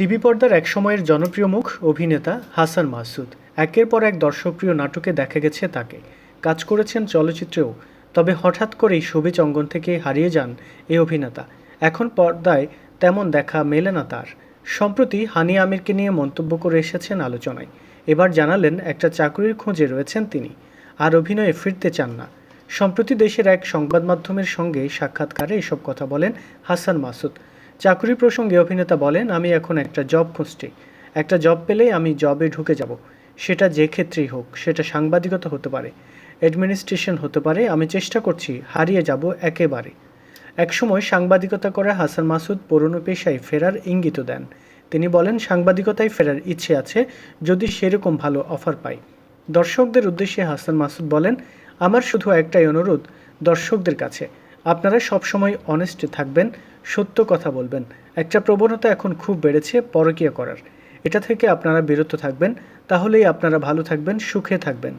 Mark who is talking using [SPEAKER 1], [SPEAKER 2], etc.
[SPEAKER 1] TV পর্দার এক সময়ের জনপ্রিয় মুখ অভিনেতা হাসান মাসুদ। একের পর এক দর্শকপ্রিয় নাটকে দেখা গেছে তাকে। কাজ করেছেন চলচ্চিত্রেও, তবে হঠাৎ করেই ছবি অঙ্গন থেকে হারিয়ে যান এই অভিনেতা। এখন পর্দায় তেমন দেখা মেলে না তার। সম্প্রতি হানি আমিরকে নিয়ে মন্তব্য করে এসেছেন আলোচনায়। এবার জানালেন একটা চাকরির খোঁজে রয়েছেন তিনি, আর অভিনয়ে ফিরতে চান না। সম্প্রতি দেশের এক সংবাদ মাধ্যমের সঙ্গে সাক্ষাৎকারে এসব কথা বলেন হাসান মাসুদ। চাকরি প্রসঙ্গে অভিনেতা বলেন, আমি এখন একটা জব খুঁজছি। একটা জব পেলেই আমি জবে ঢুকে যাব। সেটা যে ক্ষেত্রেই হোক, সেটা সাংবাদিকতা হতে পারে অ্যাডমিনিস্ট্রেশন হতে পারে, আমি চেষ্টা করছি, হারিয়ে যাব একেবারে। একসময় সাংবাদিকতা করা হাসান মাসুদ পুরনো পেশায় ফেরার ইঙ্গিত দেন। তিনি বলেন, সাংবাদিকতায় ফেরার ইচ্ছে আছে, যদি সেরকম ভালো অফার পাই। দর্শকদের উদ্দেশ্যে হাসান মাসুদ বলেন, আমার শুধু একটাই অনুরোধ, দর্শকদের কাছে। আপনারা সবসময় অনেস্ট থাকবেন, সত্য কথা বলবেন। একটা প্রবণতা এখন খুব বেড়েছে, পরকীয়া করার। এটা থেকে আপনারা বিরত থাকবেন, তাহলেই আপনারা ভালো থাকবেন, সুখে থাকবেন।